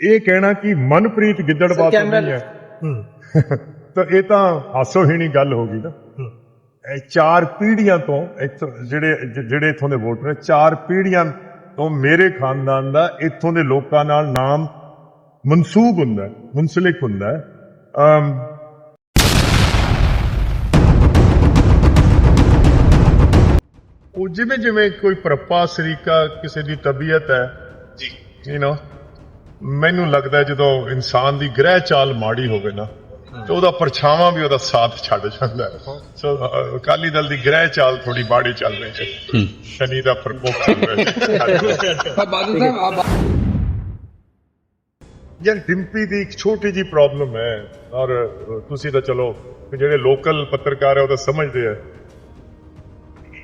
ਇਹ ਕਹਿਣਾ ਕਿ ਮਨਪ੍ਰੀਤ ਗਿੱਦੜਬਾਹ ਤੋਂ ਨਹੀਂ ਹੈ। ਤਾਂ ਇਹ ਤਾਂ ਹਾਸੋਹੀਣੀ ਗੱਲ ਹੋ ਗਈ ਨਾ। ਇਹ ਚਾਰ ਪੀੜ੍ਹੀਆਂ ਤੋਂ ਜਿਹੜੇ ਜਿਹੜੇ ਇੱਥੋਂ ਦੇ ਵੋਟਰ ਨੇ ਚਾਰ ਪੀੜ੍ਹੀਆਂ ਤੋਂ ਮੇਰੇ ਖਾਨਦਾਨ ਦਾ ਇੱਥੋਂ ਦੇ ਲੋਕਾਂ ਨਾਲ ਨਾਮ ਮਨਸੂਬ ਹੁੰਦਾ ਹੈ ਮੁੰਸਲਿਕ ਹੁੰਦਾ ਹੈ। ਅਮ ਉਹ ਜਿਵੇਂ ਜਿਵੇਂ ਕੋਈ ਪ੍ਰਪਾ ਸਰੀਕਾ ਕਿਸੇ ਦੀ ਤਬੀਅਤ ਹੈ ਜੀ। ਯੂ نو ਮੈਨੂੰ ਲੱਗਦਾ ਜਦੋਂ ਇਨਸਾਨ ਦੀ ਗ੍ਰਹਿ ਚਾਲ ਮਾੜੀ ਹੋਵੇ ਨਾ ਤੇ ਉਹਦਾ ਪਰਛਾਵਾਂ ਵੀ ਉਹਦਾ ਸਾਥ ਛੱਡ ਜਾਂਦਾ ਹੈ। ਸੋ ਅਕਾਲੀ ਦਲ ਦੀ ਗ੍ਰਹਿ ਚਾਲ ਥੋੜੀ ਬਾੜੀ ਚੱਲ ਰਹੀ ਹੈ। ਸ਼ਨੀ ਦਾ ਪ੍ਰਕੋਪ ਚੱਲ ਰਿਹਾ ਹੈ। ਯਾਰ ਡਿੰਪੀ ਦੀ ਇੱਕ ਛੋਟੀ ਜੀ ਪ੍ਰੋਬਲਮ ਹੈ। ਔਰ ਤੁਸੀਂ ਤਾਂ ਚਲੋ ਜਿਹੜੇ ਲੋਕਲ ਪੱਤਰਕਾਰ ਹੈ ਉਹ ਤਾਂ ਸਮਝਦੇ ਆ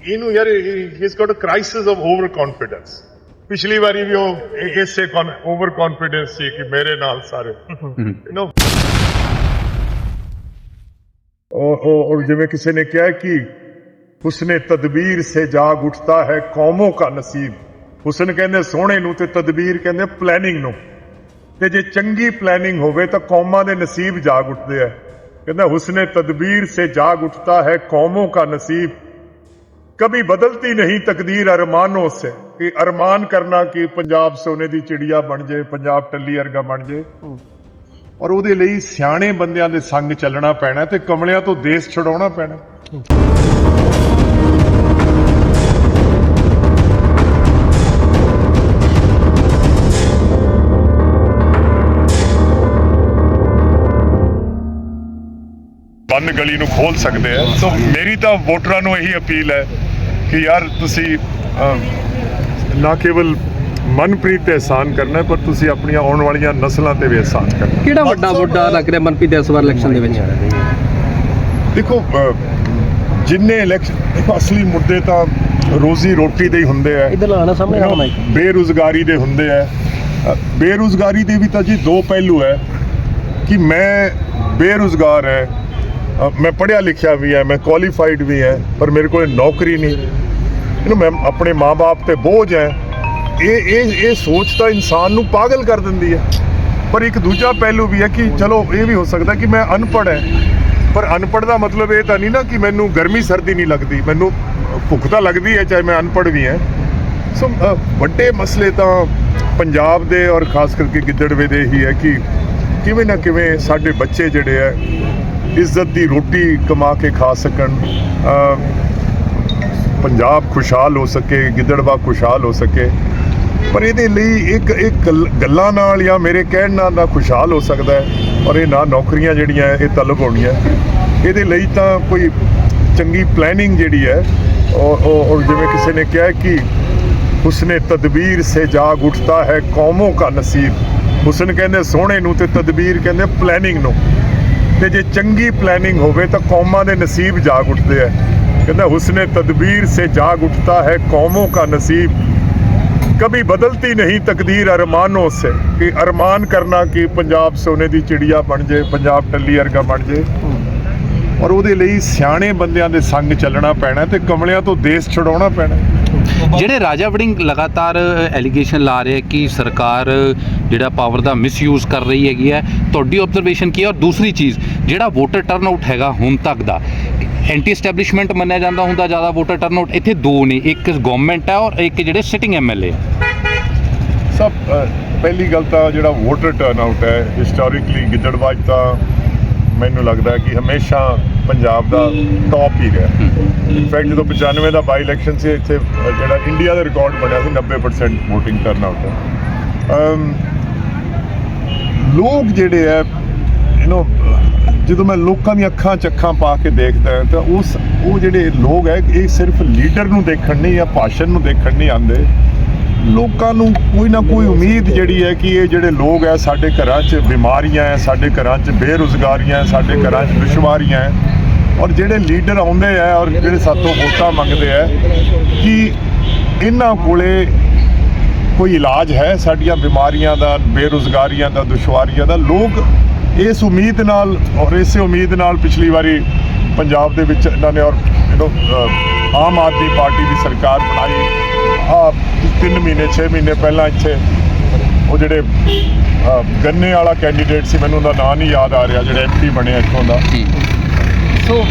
ਇਹਨੂੰ ਯਾਰ he is got a crisis of over confidence ਪਿਛਲੀ ਵਾਰੀ ਵੀ ਉਹ ਇਸੇ ਓਵਰ ਕੌਨਫੀਡੈਂਸ ਸੀ ਕਿ ਮੇਰੇ ਨਾਲ ਸਾਰੇ। ਯੂ نو और जिमें किसी ने किया कि हुसन तदबीर से जाग उठता है कौमों का नसीब हुसन कहने ਸੋਹਣੇ ਨੂੰ ਤੇ ਤਦਬੀਰ ਕਹਿੰਦੇ ਪਲੈਨਿੰਗ ਨੂੰ। ਤੇ ਜੇ ਚੰਗੀ ਪਲੈਨਿੰਗ ਹੋਵੇ ਤਾਂ ਕੌਮਾਂ ਦੇ ਨਸੀਬ ਜਾਗ ਉੱਠਦੇ ਆ। ਕਹਿੰਦਾ ਹੁਸਨ ਤਦਬੀਰ ਸੇ ਜਾਗ ਉੱਠਤਾ ਹੈ ਕੌਮੋਂ ਕਾ ਨਸੀਬ। कभी बदलती नहीं तकदीर अरमानों से कि अरमान करना कि ਪੰਜਾਬ ਸੋਨੇ ਦੀ ਚਿੜੀਆ ਬਣ ਜੇ ਪੰਜਾਬ ਟੱਲੀ ਵਰਗਾ ਬਣ ਜੇ ਔਰ ਉਹਦੇ ਲਈ ਸਿਆਣੇ ਬੰਦਿਆਂ ਦੇ ਸੰਗ ਚੱਲਣਾ ਪੈਣਾ ਤੇ ਕਮਲਿਆਂ ਤੋਂ ਦੇਸ਼ ਛਡਾਉਣਾ ਪੈਣਾ ਬੰਨ ਗਲੀ ਨੂੰ ਖੋਲ ਸਕਦੇ ਆ ਸੋ ਮੇਰੀ ਤਾਂ ਵੋਟਰਾਂ ਨੂੰ ਇਹੀ ਅਪੀਲ ਹੈ ਕਿ ਯਾਰ ਤੁਸੀਂ ਨਾ ਕੇਵਲ ਮਨਪ੍ਰੀਤ ਤੇ ਅਹਿਸਾਨ ਕਰਨਾ ਪਰ ਤੁਸੀਂ ਆਪਣੀਆਂ ਆਉਣ ਵਾਲੀਆਂ ਨਸਲਾਂ ਤੇ ਵੀ ਅਹਿਸਾਨ ਕਰਨਾ। ਕਿਹੜਾ ਵੱਡਾ ਵੱਡਾ ਲੱਗ ਰਿਹਾ ਮਨਪ੍ਰੀਤ ਇਸ ਵਾਰ ਇਲੈਕਸ਼ਨ ਦੇ ਵਿੱਚ? ਦੇਖੋ ਜਿੰਨੇ ਇਲੈਕਸ਼ਨ ਦੇਖੋ ਅਸਲੀ ਮੁੱਦੇ ਤਾਂ ਰੋਜ਼ੀ ਰੋਟੀ ਦੇ ਹੀ ਹੁੰਦੇ ਆ। ਇਧਰ ਲਾਣਾ ਸਾਹਮਣੇ ਆਉਣਾ ਬੇਰੁਜ਼ਗਾਰੀ ਦੇ ਹੁੰਦੇ ਆ। ਬੇਰੁਜ਼ਗਾਰੀ ਦੇ ਵੀ ਤਾਂ ਜੀ ਦੋ ਪਹਿਲੂ ਹੈ ਕਿ ਮੈਂ ਬੇਰੁਜ਼ਗਾਰ ਹੈ ਮੈਂ ਪੜ੍ਹਿਆ ਲਿਖਿਆ ਵੀ ਹੈ, ਮੈਂ ਕੁਆਲੀਫਾਈਡ ਵੀ ਹੈ, ਪਰ ਮੇਰੇ ਕੋਲ ਨੌਕਰੀ ਨਹੀਂ। ਇਹਨੂੰ ਮੈਂ ਆਪਣੇ ਮਾਪੇ ਤੇ ਬੋਝ ਹੈ। ਇਹ ਇਹ ਇਹ ਸੋਚ ਤਾਂ ਇਨਸਾਨ ਨੂੰ ਪਾਗਲ ਕਰ ਦਿੰਦੀ ਹੈ। ਪਰ ਇੱਕ ਦੂਜਾ ਪਹਿਲੂ ਵੀ ਹੈ ਕਿ ਚਲੋ, ਇਹ ਵੀ ਹੋ ਸਕਦਾ ਕਿ ਮੈਂ ਅਨਪੜ੍ਹ ਹੈ। ਪਰ ਅਨਪੜ੍ਹ ਦਾ ਮਤਲਬ ਇਹ ਤਾਂ ਨਹੀਂ ਨਾ ਕਿ ਮੈਨੂੰ ਗਰਮੀ ਸਰਦੀ ਨਹੀਂ ਲੱਗਦੀ। ਮੈਨੂੰ ਭੁੱਖ ਤਾਂ ਲੱਗਦੀ ਹੈ, ਚਾਹੇ ਮੈਂ ਅਨਪੜ੍ਹ ਵੀ ਹਾਂ। ਸੋ ਵੱਡੇ ਮਸਲੇ ਤਾਂ ਪੰਜਾਬ ਦੇ ਔਰ ਖਾਸ ਕਰਕੇ ਗਿੱਦੜਵੇ ਦੇ ਹੀ ਹੈ ਕਿ ਕਿਵੇਂ ਨਾ ਕਿਵੇਂ ਸਾਡੇ ਬੱਚੇ ਜਿਹੜੇ ਹੈ ਇੱਜ਼ਤ ਦੀ ਰੋਟੀ ਕਮਾ ਕੇ ਖਾ ਸਕਣ ਪੰਜਾਬ ਖੁਸ਼ਹਾਲ ਹੋ ਸਕੇ, ਗਿੱਦੜਵਾ ਖੁਸ਼ਹਾਲ ਹੋ ਸਕੇ। ਪਰ ਇਹਦੇ ਲਈ ਇੱਕ ਇੱਕ ਗੱਲ- ਗੱਲਾਂ ਨਾਲ ਜਾਂ ਮੇਰੇ ਕਹਿਣ ਨਾਲ ਨਾ ਖੁਸ਼ਹਾਲ ਹੋ ਸਕਦਾ ਹੈ ਔਰ ਇਹ ਨਾ ਨੌਕਰੀਆਂ ਜਿਹੜੀਆਂ ਇਹ ਤਲਬ ਹੋਣੀਆਂ। ਇਹਦੇ ਲਈ ਤਾਂ ਕੋਈ ਚੰਗੀ ਪਲੈਨਿੰਗ ਜਿਹੜੀ ਹੈ ਔਰ ਔਰ- ਜਿਵੇਂ ਕਿਸੇ ਨੇ ਕਿਹਾ ਕਿ ਹੁਸਨੇ ਤਦਬੀਰ ਸੇ ਜਾਗ ਉੱਠਦਾ ਹੈ ਕੌਮੋਂ ਕਾ ਨਸੀਬ। ਹੁਸਨ ਕਹਿੰਦੇ ਸੋਹਣੇ ਨੂੰ ਤੇ ਤਦਬੀਰ ਕਹਿੰਦੇ ਪਲੈਨਿੰਗ ਨੂੰ। ਤੇ ਜੇ ਚੰਗੀ ਪਲੈਨਿੰਗ ਹੋਵੇ ਤਾਂ ਕੌਮਾਂ ਦੇ ਨਸੀਬ ਜਾਗ ਉੱਠਦੇ ਆ ਕਹਿੰਦਾ ਹੁਸਨੇ ਤਦਬੀਰ ਸੇ ਜਾਗ ਉੱਠਦਾ ਹੈ ਕੌਮੋਂ ਕਾ ਨਸੀਬ कभी बदलती नहीं तकदीर अरमानों से कि अरमान करना कि ਪੰਜਾਬ ਸੋਨੇ ਦੀ ਚਿੜੀਆ ਬਣ ਜੇ ਪੰਜਾਬ ਟੱਲੀ ਵਰਗਾ ਬਣ ਜੇ ਔਰ ਉਹਦੇ ਲਈ ਸਿਆਣੇ ਬੰਦਿਆਂ ਦੇ ਸੰਗ ਚੱਲਣਾ ਪੈਣਾ ਤੇ ਕਮਲਿਆਂ ਤੋਂ ਦੇਸ਼ ਛਡਾਉਣਾ ਪੈਣਾ ਜਿਹੜੇ ਰਾਜਾ ਵੜਿੰਗ ਲਗਾਤਾਰ ਐਲੀਗੇਸ਼ਨ ਲਾ ਰਹੇ ਕਿ ਸਰਕਾਰ ਜਿਹੜਾ ਪਾਵਰ ਦਾ ਮਿਸਯੂਜ਼ ਕਰ ਰਹੀ ਹੈਗੀ ਹੈ ਤੁਹਾਡੀ ਆਬਜ਼ਰਵੇਸ਼ਨ ਕੀ ਹੈ? ਔਰ ਦੂਸਰੀ ਚੀਜ਼ ਜਿਹੜਾ ਵੋਟਰ ਟਰਨਆਊਟ ਹੈਗਾ ਹੁਣ ਤੱਕ ਦਾ ਐਂਟੀ ਐਸਟੈਬਲਿਸ਼ਮੈਂਟ ਮੰਨਿਆ ਜਾਂਦਾ ਹੁੰਦਾ ਜ਼ਿਆਦਾ ਵੋਟਰ ਟਰਨਆਊਟ ਇੱਥੇ ਦੋ ਨੇ ਇੱਕ ਗਵਰਨਮੈਂਟ ਹੈ ਔਰ ਇੱਕ ਜਿਹੜੇ ਸਿਟਿੰਗ ਐਮਐਲਏ ਸਭ ਪਹਿਲੀ ਗੱਲ ਤਾਂ ਜਿਹੜਾ ਵੋਟਰ ਟਰਨਆਊਟ ਹੈ ਹਿਸਟੋਰੀਕਲੀ ਗਿੱਦੜਬਾਹ 'ਚ ਤਾਂ ਮੈਨੂੰ ਲੱਗਦਾ ਕਿ ਹਮੇਸ਼ਾ ਪੰਜਾਬ ਦਾ ਟੌਪ ਹੀ ਰਿਹਾ। ਇਨਫੈਕਟ ਜਦੋਂ 95 ਦਾ ਬਾਈ ਇਲੈਕਸ਼ਨ ਸੀ ਇੱਥੇ ਜਿਹੜਾ ਇੰਡੀਆ ਦਾ ਰਿਕਾਰਡ ਬਣਿਆ ਸੀ 90% VOTING ਟਰਨਆਊਟ ਅਮ, ਲੋਕ ਜਿਹੜੇ ਹੈ ਯੂ نو ਜਦੋਂ ਮੈਂ ਲੋਕਾਂ ਦੀਆਂ ਅੱਖਾਂ 'ਚ ਅੱਖਾਂ ਪਾ ਕੇ ਦੇਖਦਾ ਤਾਂ ਉਸ ਉਹ ਜਿਹੜੇ ਲੋਕ ਹੈ ਇਹ ਸਿਰਫ ਲੀਡਰ ਨੂੰ ਦੇਖਣ ਨਹੀਂ ਜਾਂ ਭਾਸ਼ਣ ਨੂੰ ਦੇਖਣ ਨਹੀਂ ਆਉਂਦੇ। ਲੋਕਾਂ ਨੂੰ ਕੋਈ ਨਾ ਕੋਈ ਉਮੀਦ ਜਿਹੜੀ ਹੈ ਕਿ ਇਹ ਜਿਹੜੇ ਲੋਕ ਹੈ ਸਾਡੇ ਘਰਾਂ 'ਚ ਬਿਮਾਰੀਆਂ ਹੈ ਸਾਡੇ ਘਰਾਂ 'ਚ ਬੇਰੁਜ਼ਗਾਰੀਆਂ ਹੈ ਸਾਡੇ ਘਰਾਂ 'ਚ ਦੁਸ਼ਵਾਰੀਆਂ ਹੈ ਔਰ ਜਿਹੜੇ ਲੀਡਰ ਆਉਂਦੇ ਆ ਔਰ ਜਿਹੜੇ ਸਾਤੋਂ ਵੋਟਾਂ ਮੰਗਦੇ ਆ ਕਿ ਇਹਨਾਂ ਕੋਲੇ ਕੋਈ ਇਲਾਜ ਹੈ ਸਾਡੀਆਂ ਬਿਮਾਰੀਆਂ ਦਾ, ਬੇਰੁਜ਼ਗਾਰੀਆਂ ਦਾ, ਦੁਸ਼ਵਾਰੀਆਂ ਦਾ? ਲੋਕ ਇਸ ਉਮੀਦ ਨਾਲ ਔਰ ਇਸੇ ਉਮੀਦ ਨਾਲ ਪਿਛਲੀ ਵਾਰੀ ਪੰਜਾਬ ਦੇ ਵਿੱਚ ਇਹਨਾਂ ਨੇ ਔਰ ਆਮ ਆਦਮੀ ਪਾਰਟੀ ਦੀ ਸਰਕਾਰ ਬਣਾਈ। ਆ 3 ਮਹੀਨੇ 6 ਮਹੀਨੇ ਪਹਿਲਾਂ ਇੱਥੇ ਉਹ ਜਿਹੜੇ ਗੰਨੇ ਵਾਲਾ ਕੈਂਡੀਡੇਟ ਸੀ ਮੈਨੂੰ ਉਹਦਾ ਨਾਂ ਨਹੀਂ ਯਾਦ ਆ ਰਿਹਾ ਜਿਹੜਾ ਐਮਪੀ ਬਣਿਆ ਇੱਥੋਂ ਦਾ। ਸੋ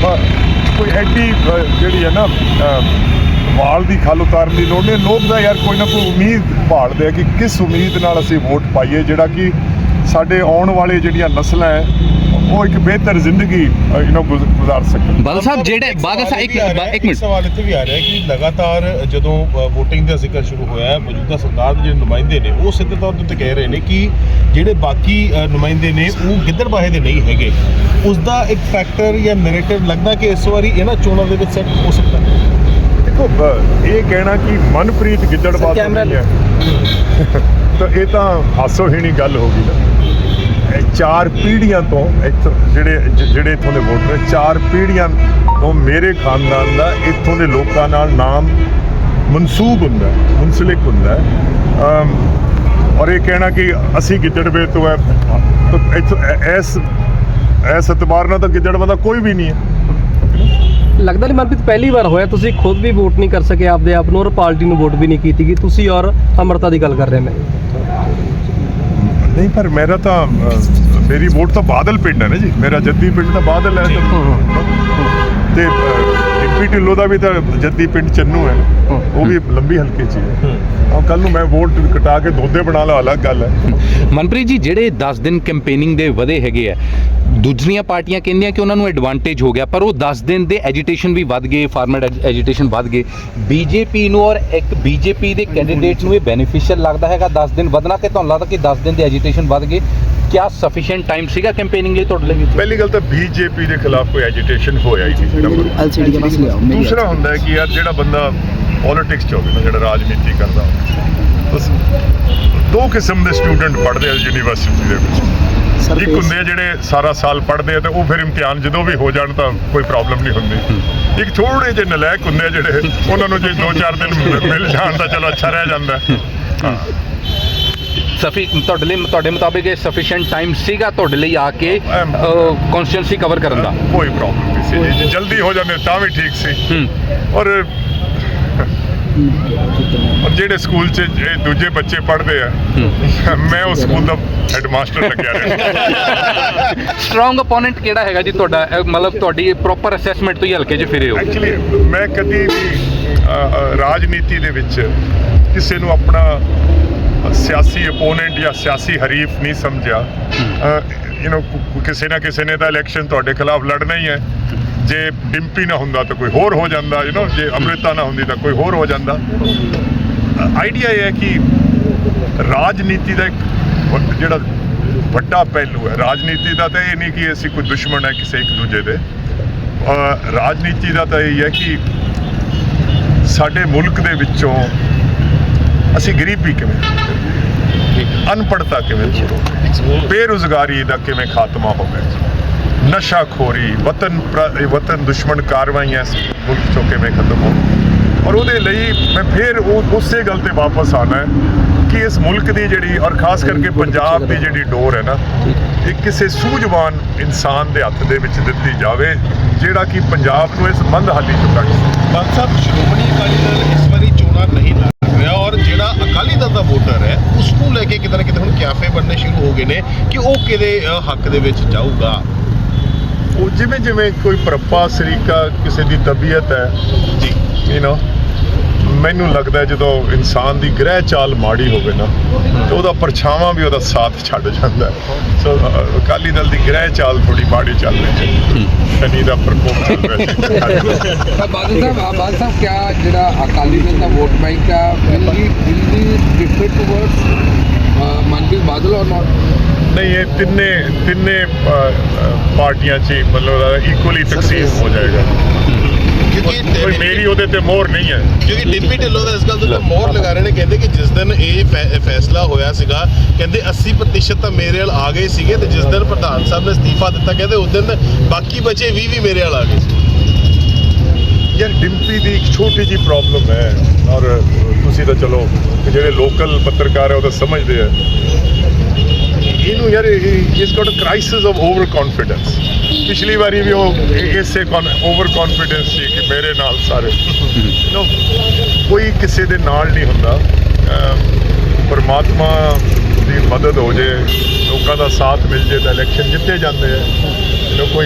ਕੋਈ ਐਡੀ ਜਿਹੜੀ ਹੈ ਨਾ ਵਾਲ ਦੀ ਖਲ ਉਤਾਰਨ ਦੀ ਲੋੜ ਨਹੀਂ। ਲੋਕ ਦਾ ਯਾਰ ਕੋਈ ਨਾ ਕੋਈ ਉਮੀਦ ਭਾਲਦੇ ਆ ਕਿ ਕਿਸ ਉਮੀਦ ਨਾਲ ਅਸੀਂ ਵੋਟ ਪਾਈਏ ਜਿਹੜਾ ਕਿ ਸਾਡੇ ਆਉਣ ਵਾਲੇ ਜਿਹੜੀਆਂ ਨਸਲਾਂ ਹੈ ਉਹ ਇੱਕ ਬਿਹਤਰ ਜ਼ਿੰਦਗੀ ਯੂ نو ਗੁਜ਼ਾਰ ਸਕਣ ਬਾਦਲ ਸਾਹਿਬ ਜਿਹੜੇ ਬਾਦਲ ਸਾਹਿਬ ਇੱਕ ਇੱਕ ਮਿੰਟ। ਸਵਾਲ ਇੱਥੇ ਵੀ ਆ ਰਿਹਾ ਕਿ ਲਗਾਤਾਰ ਜਦੋਂ VOTING ਦਾ ਜ਼ਿਕਰ ਸ਼ੁਰੂ ਹੋਇਆ ਹੈ ਮੌਜੂਦਾ ਸਰਕਾਰ ਦੇ ਜਿਹੜੇ ਨੁਮਾਇੰਦੇ ਨੇ ਉਹ ਸਿੱਧੇ ਤੌਰ ਦੇ ਉੱਤੇ ਕਹਿ ਰਹੇ ਨੇ ਕਿ ਜਿਹੜੇ ਬਾਕੀ ਨੁਮਾਇੰਦੇ ਨੇ ਉਹ ਗਿੱਦੜਬਾਹੇ ਦੇ ਨਹੀਂ ਹੈਗੇ। ਉਸ ਦਾ ਇੱਕ ਫੈਕਟਰ ਜਾਂ ਨੈਰੇਟਿਵ ਲੱਗਦਾ ਕਿ ਇਸ ਵਾਰੀ ਇਹਨਾਂ ਚੋਣਾਂ ਦੇ ਵਿੱਚ ਸੈੱਟ ਹੋ ਸਕਦਾ ਹੈ? ਦੇਖੋ ਇਹ ਕਹਿਣਾ ਕਿ ਮਨਪ੍ਰੀਤ ਗਿੱਦੜਬਾਦ ਤੋਂ ਨਹੀਂ ਹੈ। ਤਾਂ ਇਹ ਤਾਂ ਹਾਸੋਹੀਣੀ ਗੱਲ ਹੋ ਗਈ ਨਾ। ਚਾਰ ਪੀੜ੍ਹੀਆਂ ਤੋਂ ਇੱਥੋਂ ਜਿਹੜੇ ਜਿਹੜੇ ਇੱਥੋਂ ਦੇ ਵੋਟਰ ਚਾਰ ਪੀੜ੍ਹੀਆਂ ਤੋਂ ਮੇਰੇ ਖਾਨਦਾਨ ਦਾ ਇੱਥੋਂ ਦੇ ਲੋਕਾਂ ਨਾਲ ਨਾਮ ਮਨਸੂਬ ਹੁੰਦਾ, ਮੁਨਸਲਿਕ ਹੁੰਦਾ। ਔਰ ਇਹ ਕਹਿਣਾ ਕਿ ਅਸੀਂ ਗਿੱਦੜਵੇ ਤੋਂ ਹੈ ਤਾਂ ਇੱਥੋਂ ਇਸ ਇਸ ਇਤਬਾਰ ਨਾਲ ਤਾਂ ਗਿੱਦੜਵਾ ਦਾ ਕੋਈ ਵੀ ਨਹੀਂ ਹੈ। ਲੱਗਦਾ ਨਹੀਂ ਮਨਪ੍ਰੀਤ ਪਹਿਲੀ ਵਾਰ ਹੋਇਆ, ਤੁਸੀਂ ਖੁਦ ਵੀ ਵੋਟ ਨਹੀਂ ਕਰ ਸਕੇ, ਆਪਦੇ ਆਪ ਨੂੰ ਔਰ ਪਾਰਟੀ ਨੂੰ ਵੋਟ ਵੀ ਨਹੀਂ ਕੀਤੀ ਕਿ ਤੁਸੀਂ ਔਰ ਅਮਰਤਾ ਦੀ ਗੱਲ ਕਰ ਰਹੇ ਮੈਂ ਨਹੀਂ ਪਰ ਮੇਰਾ ਤਾਂ ਮੇਰੀ ਵੋਟ ਤਾਂ ਬਾਦਲ ਪਿੰਡ ਹੈ ਨਾ ਜੀ। ਮੇਰਾ ਜੱਦੀ ਪਿੰਡ ਤਾਂ ਬਾਦਲ ਹੈ। ਤਾਂ ਤੇ ਡਿਪਟੀ ਢਿੱਲੋਂ ਦਾ ਵੀ ਤਾਂ ਜੱਦੀ ਪਿੰਡ ਚੰਨੂ ਹੈ। ਉਹ ਵੀ ਲੰਬੀ ਹਲਕੇ 'ਚ ਹੀ ਹੈ। ਹਾਂ। ਕੱਲ ਨੂੰ ਮੈਂ ਵੋਟ ਕਟਾ ਕੇ ਦੋਦੇ ਬਣਾ ਲਾ ਅਲੱਗ ਗੱਲ ਹੈ। ਮਨਪ੍ਰੀਤ ਜੀ ਜਿਹੜੇ 10 ਦਿਨ ਕੈਂਪੇਨਿੰਗ ਦੇ ਵਧੇ ਹੈਗੇ ਆ ਦੂਜੀਆਂ ਪਾਰਟੀਆਂ ਕਹਿੰਦੀਆਂ ਕਿ ਉਹਨਾਂ ਨੂੰ ਐਡਵਾਂਟੇਜ ਹੋ ਗਿਆ ਪਰ ਉਹ 10 ਦਿਨ ਦੇ ਐਜੀਟੇਸ਼ਨ ਵੀ ਵੱਧ ਗਏ ਫਾਰਮੈਟ ਐਜੀਟੇਸ਼ਨ ਵੱਧ ਗਏ। ਬੀਜੇਪੀ ਨੂੰ ਔਰ ਇੱਕ ਬੀਜੇਪੀ ਦੇ ਕੈਂਡੀਡੇਟ ਨੂੰ ਇਹ ਬੈਨੀਫੀਸ਼ੀਅਲ ਲੱਗਦਾ ਹੈਗਾ 10 ਦਿਨ ਵਧਣਾ ਕਿ ਤੁਹਾਨੂੰ ਲੱਗਦਾ ਕਿ 10 ਦਿਨ ਦੇ ਐਜੀਟੇਸ਼ਨ ਵੱਧ ਗਏ? ਕਿਆ ਸਫੀਸ਼ੀਐਂਟ ਟਾਈਮ ਸੀਗਾ ਕੈਂਪੇਨਿੰਗ ਲਈ ਤੁਹਾਡੇ ਲਈ? ਪਹਿਲੀ ਗੱਲ ਤਾਂ ਬੀਜੇਪੀ ਦੇ ਖਿਲਾਫ ਕੋਈ ਐਜੀਟੇਸ਼ਨ ਹੋਇਆ ਹੀ ਨਹੀਂ ਐਲਸੀਡੀ ਦੇ ਪਾਸ ਲਿਆਓ ਦੂਸਰਾ ਹੁੰਦਾ ਹੈ ਕਿ ਯਾਰ ਜਿਹੜਾ ਬੰਦਾ ਪੋਲਿਟਿਕਸ ਚ ਹੋਵੇ ਨਾ ਜਿਹੜਾ ਰਾਜਨੀਤੀ ਕਰਦਾ ਬਸ ਦੋ ਕਿਸਮ ਦੇ ਸਟੂਡੈਂਟ ਪੜ੍ਹਦੇ ਆ ਯੂਨੀਵਰਸਿਟੀ ਦੇ ਵਿੱਚ। ਇੱਕ ਹੁੰਦੇ ਆ ਜਿਹੜੇ ਸਾਰਾ ਸਾਲ ਪੜ੍ਹਦੇ ਆ ਤੇ ਉਹ ਫਿਰ ਇਮਤਿਹਾਨ ਜਦੋਂ ਵੀ ਹੋ ਜਾਣ ਤਾਂ ਕੋਈ ਪ੍ਰੋਬਲਮ ਨਹੀਂ ਹੁੰਦੀ। ਇੱਕ ਥੋੜੇ ਜਿਹੇ ਨਲਾਇਕ ਹੁੰਦੇ ਆ ਜਿਹੜੇ ਉਹਨਾਂ ਨੂੰ ਜੇ 2-4 ਦਿਨ ਮਿਲ- ਜਾਣ ਤਾਂ ਚਲੋ ਅੱਛਾ ਰਹਿ ਜਾਂਦਾ। ਹੈ। ਸਫੀ ਤੁਹਾਡੇ ਲਈ ਤੁਹਾਡੇ ਮੁਤਾਬਿਕ ਇਹ ਸਫੀਸ਼ੀਐਂਟ ਟਾਈਮ ਸੀਗਾ ਤੁਹਾਡੇ ਲਈ ਆ ਕੇ ਕਨਸਟੀਟਿਊਂਸੀ ਕਵਰ ਕਰਨ ਦਾ? ਕੋਈ ਪ੍ਰੋਬਲਮ ਨਹੀਂ ਸੀ ਜਲਦੀ ਹੋ ਜਾਂਦੇ ਤਾਂ ਵੀ ਠੀਕ ਸੀ। ਔਰ ਔਰ ਜਿਹੜੇ ਸਕੂਲ 'ਚ ਇਹ ਦੂਜੇ ਬੱਚੇ ਪੜ੍ਹਦੇ ਆ ਮੈਂ ਉਸ ਸਕੂਲ ਦਾ ਹੈਡਮਾਸਟਰ ਲੱਗਿਆ ਰਿਹਾ। ਸਟਰੋਂਗ ਅਪੋਨੈਂਟ ਕਿਹੜਾ ਹੈਗਾ ਜੀ ਤੁਹਾਡਾ? ਅਹ ਮਤਲਬ ਤੁਹਾਡੀ ਪ੍ਰੋਪਰ ਅਸੈਸਮੈਂਟ ਤੋਂ ਹੀ ਹਲਕੇ 'ਚ ਫਿਰੇ ਹੋ। ਐਕਚੁਅਲੀ ਮੈਂ ਕਦੀ ਵੀ ਅ, ਅ, ਰਾਜਨੀਤੀ ਦੇ ਵਿੱਚ ਕਿਸੇ ਨੂੰ ਆਪਣਾ ਸਿਆਸੀ ਅਪੋਨੈਂਟ ਜਾਂ ਸਿਆਸੀ ਹਰੀਫ ਨਹੀਂ ਸਮਝਿਆ। ਯੂ نو ਕਿਸੇ ਨਾ ਕਿਸੇ ਨੇ ਤਾਂ ਇਲੈਕਸ਼ਨ ਤੁਹਾਡੇ ਖਿਲਾਫ ਲੜਨਾ ਹੀ ਹੈ। ਜੇ ਡਿੰਪੀ ਨਾ ਹੁੰਦਾ ਤਾਂ ਕੋਈ ਹੋਰ ਹੋ ਜਾਂਦਾ ਯੂ نو ਜੇ ਅੰਮ੍ਰਿਤਾ ਨਾ ਹੁੰਦੀ ਤਾਂ ਕੋਈ ਹੋਰ ਹੋ ਜਾਂਦਾ। ਆਈਡੀਆ ਇਹ ਹੈ ਕਿ ਰਾਜਨੀਤੀ ਦਾ ਇੱਕ ਜਿਹੜਾ ਵੱਡਾ ਪਹਿਲੂ ਹੈ। ਰਾਜਨੀਤੀ ਦਾ ਤਾਂ ਇਹ ਨਹੀਂ ਕਿ ਅਸੀਂ ਕੋਈ ਦੁਸ਼ਮਣ ਹੈ ਕਿਸੇ ਇੱਕ ਦੂਜੇ ਦੇ। ਰਾਜਨੀਤੀ ਦਾ ਤਾਂ ਇਹ ਹੈ ਕਿ ਸਾਡੇ ਮੁਲਕ ਦੇ ਵਿੱਚੋਂ ਅਸੀਂ ਗਰੀਬੀ ਕਿਵੇਂ? ਦੂਰ ਅਨਪੜ੍ਹਤਾ ਕਿਵੇਂ? ਦੂਰ ਹੋਵੇ ਬੇਰੁਜ਼ਗਾਰੀ ਦਾ ਕਿਵੇਂ ਖਾਤਮਾ ਹੋਵੇ? ਨਸ਼ਾਖੋਰੀ ਵਤਨ ਪ੍ਰ- ਵਤਨ ਦੁਸ਼ਮਣ ਕਾਰਵਾਈਆਂ ਇਸ ਮੁਲਕ ਚੋਂ ਕਿਵੇਂ ਖਤਮ ਹੋਣ। ਔਰ ਉਹਦੇ ਲਈ ਮੈਂ ਫਿਰ ਉਹ ਉਸੇ ਗੱਲ ਤੇ ਵਾਪਸ ਆਣਾ ਹੈ ਕਿ ਇਸ ਮੁਲਕ ਦੀ ਜਿਹੜੀ ਔਰ ਖਾਸ ਕਰਕੇ ਪੰਜਾਬ ਦੀ ਜਿਹੜੀ ਡੋਰ ਹੈ ਨਾ ਇਹ ਕਿਸੇ ਸੂਝਵਾਨ ਇਨਸਾਨ ਦੇ ਹੱਥ ਦੇ ਵਿੱਚ ਦਿੱਤੀ ਜਾਵੇ ਜਿਹੜਾ ਕਿ ਪੰਜਾਬ ਨੂੰ ਇਸ ਮੰਦਹਾਲੀ ਚੋਂ ਕੱਢ ਸਕੇ। ਬਾਦ ਸਾਹਿਬ ਸ਼੍ਰੋਮਣੀ ਅਕਾਲੀ ਦਲ ਇਸ ਵਾਰੀ ਚੋਣਾਂ ਨਹੀਂ ਲੜ ਰਿਹਾ ਔਰ ਜਿਹੜਾ ਅਕਾਲੀ ਦਲ ਦਾ ਵੋਟਰ ਹੈ ਉਸ ਨੂੰ ਲੈ ਕੇ ਕਿਤੇ ਨਾ ਕਿਤੇ ਹੁਣ ਕਿਆਫੇ ਬਣਨੇ ਸ਼ੁਰੂ ਹੋ ਗਏ ਨੇ ਕਿ ਉਹ ਕਿਹਦੇ ਹੱਕ ਦੇ ਵਿੱਚ ਜਾਊਗਾ। ਉਹ ਜਿਵੇਂ ਜਿਵੇਂ ਕੋਈ ਪ੍ਰੱਪਾ ਸਰੀਕਾ ਕਿਸੇ ਦੀ ਤਬੀਅਤ ਹੈ ਜੀ। ਯੂ نو ਮੈਨੂੰ ਲੱਗਦਾ ਜਦੋਂ ਇਨਸਾਨ ਦੀ ਗ੍ਰਹਿ ਚਾਲ ਮਾੜੀ ਹੋਵੇ ਨਾ ਤੇ ਉਹਦਾ ਪਰਛਾਵਾਂ ਵੀ ਉਹਦਾ ਸਾਥ ਛੱਡ ਜਾਂਦਾ ਹੈ। ਸੋ ਅਕਾਲੀ ਦਲ ਦੀ ਗ੍ਰਹਿ ਚਾਲ ਥੋੜੀ ਮਾੜੀ ਚੱਲ ਰਹੀ ਹੈ। ਸ਼ਨੀ ਦਾ ਪ੍ਰਕੋਪ ਚੱਲ ਰਿਹਾ ਹੈ। ਤਾਂ ਬਾਦਲ ਸਾਹਿਬ ਆ ਬਾਦਲ ਸਾਹਿਬ ਕਿਆ ਜਿਹੜਾ ਅਕਾਲੀ ਦਲ ਦਾ ਵੋਟ ਬੈਂਕ ਆ will be different towards Manpreet Badal or not ਨਹੀਂ ਇਹ ਤਿੰਨੇ ਤਿੰਨੇ ਪਾਰਟੀਆਂ 'ਚ ਮਤਲਬ ਇਕੁਅਲੀ ਤਕਸੀਮ ਹੋ ਜਾਏਗਾ। ਕਿਉਂਕਿ ਮੇਰੀ ਉਹਦੇ ਤੇ ਮੋਹਰ ਨਹੀਂ ਹੈ। ਕਿਉਂਕਿ ਡਿਪਟੀ ਢਿੱਲੋਂ ਦਾ ਇਸ ਗੱਲ ਉੱਤੇ ਮੋਹਰ ਲਗਾ ਰਹੇ ਨੇ ਕਹਿੰਦੇ ਕਿ ਜਿਸ ਦਿਨ ਇਹ ਫੈਸਲਾ ਹੋਇਆ ਸੀਗਾ ਕਹਿੰਦੇ 80% ਤਾਂ ਮੇਰੇ ਵੱਲ ਆ ਗਏ ਸੀਗੇ ਤੇ ਜਿਸ ਦਿਨ ਪ੍ਰਧਾਨ ਸਾਹਿਬ ਨੇ ਅਸਤੀਫਾ ਦਿੱਤਾ ਕਹਿੰਦੇ ਉਸ ਦਿਨ ਬਾਕੀ ਬਚੇ 20 ਵੀ ਮੇਰੇ ਵੱਲ ਆ ਗਏ ਸੀ। ਯਾਰ ਡਿੰਪੀ ਦੀ ਇੱਕ ਛੋਟੀ ਜੀ ਪ੍ਰੋਬਲਮ ਹੈ ਔਰ ਤੁਸੀਂ ਤਾਂ ਚਲੋ ਜਿਹੜੇ ਲੋਕਲ ਪੱਤਰਕਾਰ ਹੈ ਉਹ ਤਾਂ ਸਮਝਦੇ ਆ। ਇਹਨੂੰ ਯਾਰ is got a crisis of over confidence ਪਿਛਲੀ ਵਾਰੀ ਵੀ ਉਹ ਇ- ਇਸੇ ਓਵਰ ਕੌਨਫੀਡੈਂਸ ਸੀ ਕਿ ਮੇਰੇ ਨਾਲ ਸਾਰੇ। ਨੋ ਕੋਈ ਕਿਸੇ ਦੇ ਨਾਲ ਨਹੀਂ ਹੁੰਦਾ। ਪਰਮਾਤਮਾ ਦੀ ਮਦਦ ਹੋ ਜੇ, ਲੋਕਾਂ ਦਾ ਸਾਥ ਮਿਲ ਜੇ ਤਾਂ ਇਲੈਕਸ਼ਨ ਜਿੱਤੇ ਜਾਂਦੇ ਆ। You ਕੋਈ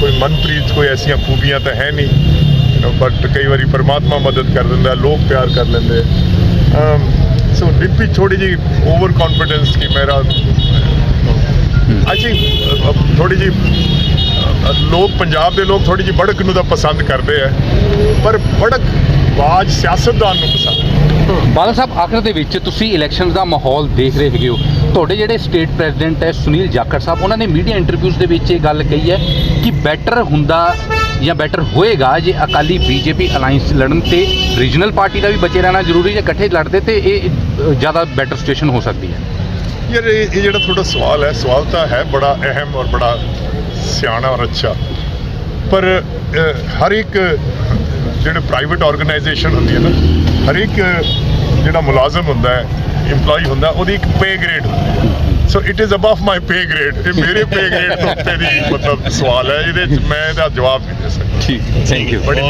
ਕੋਈ ਮਨਪ੍ਰੀਤ, ਕੋਈ ਐਸੀਆਂ ਖੂਬੀਆਂ ਤਾਂ ਹੈ ਨਹੀਂ। ਬਟ ਕਈ ਵਾਰੀ ਪਰਮਾਤਮਾ ਮਦਦ ਕਰ ਦਿੰਦਾ, ਲੋਕ ਪਿਆਰ ਕਰ ਲੈਂਦੇ। ਸੋ ਡਿਪੀ ਥੋੜੀ ਜੀ ਓਵਰ ਕੌਨਫੀਡੈਂਸ ਕਿ ਮੇਰਾ ਆਈ ਥਿੰਕ ਥੋੜੀ ਜੀ ਲੋਕ ਪੰਜਾਬ ਦੇ ਲੋਕ ਥੋੜੀ ਜੀ ਬੜਕ ਨੂੰ ਤਾਂ ਪਸੰਦ ਕਰਦੇ ਆ ਪਰ ਬੜਕ ਬਾਜ ਸਿਆਸਤਦਾਨ ਨੂੰ ਪਸੰਦ ਬਾਦਲ ਸਾਹਿਬ, ਆਖਰ ਦੇ ਵਿੱਚ ਤੁਸੀਂ ਇਲੈਕਸ਼ਨ ਦਾ ਮਾਹੌਲ ਦੇਖ ਰਹੇ ਹੈਗੇ ਹੋ। ਤੁਹਾਡੇ ਜਿਹੜੇ ਸਟੇਟ ਪ੍ਰੈਜ਼ੀਡੈਂਟ ਹੈ, ਸੁਨੀਲ ਜਾਖੜ ਸਾਹਿਬ, ਉਹਨਾਂ ਨੇ ਮੀਡੀਆ ਇੰਟਰਵਿਊਜ਼ ਦੇ ਵਿੱਚ ਇਹ ਗੱਲ ਕਹੀ ਹੈ ਕਿ ਬੈਟਰ ਹੁੰਦਾ ਜਾਂ ਬੈਟਰ ਹੋਏਗਾ ਜੇ ਅਕਾਲੀ ਬੀਜੇਪੀ ਅਲਾਈਅੰਸ ਲੜਨ ਤੇ ਰੀਜਨਲ ਪਾਰਟੀ ਦਾ ਵੀ ਬਚੇ ਰਹਿਣਾ ਜ਼ਰੂਰੀ ਜੇ ਇਕੱਠੇ ਲੜਦੇ ਤੇ ਇਹ ਜ਼ਿਆਦਾ ਬੈਟਰ ਸਿਚੁਏਸ਼ਨ ਹੋ ਸਕਦੀ ਹੈ। ਯਾਰ, ਇਹ ਜਿਹੜਾ ਤੁਹਾਡਾ ਸਵਾਲ ਹੈ, ਸਵਾਲ ਤਾਂ ਹੈ ਬੜਾ ਅਹਿਮ ਔਰ ਬੜਾ ਸਿਆਣਾ ਔਰ ਅੱਛਾ। ਪਰ ਹਰ ਇੱਕ ਜਿਹੜੇ ਪ੍ਰਾਈਵੇਟ ਆਰਗੇਨਾਈਜੇਸ਼ਨ ਹੁੰਦੀ ਹੈ ਨਾ ਹਰ ਇੱਕ ਜਿਹੜਾ ਮੁਲਾਜ਼ਮ ਹੁੰਦਾ ਹੈ EMPLOYE ਹੁੰਦਾ ਉਹਦੀ ਇੱਕ pay grade so it is above my pay grade ਇਹ ਮੇਰੇ ਪੇ ਗ੍ਰੇਡ ਤੋਂ ਉੱਤੇ ਦੀ ਮਤਲਬ ਸਵਾਲ ਹੈ ਇਹਦੇ 'ਚ ਮੈਂ ਇਹਦਾ ਜਵਾਬ ਨਹੀਂ ਦੇ ਸਕਦਾ। ਠੀਕ ਥੈਂਕ ਯੂ ਬੜੀ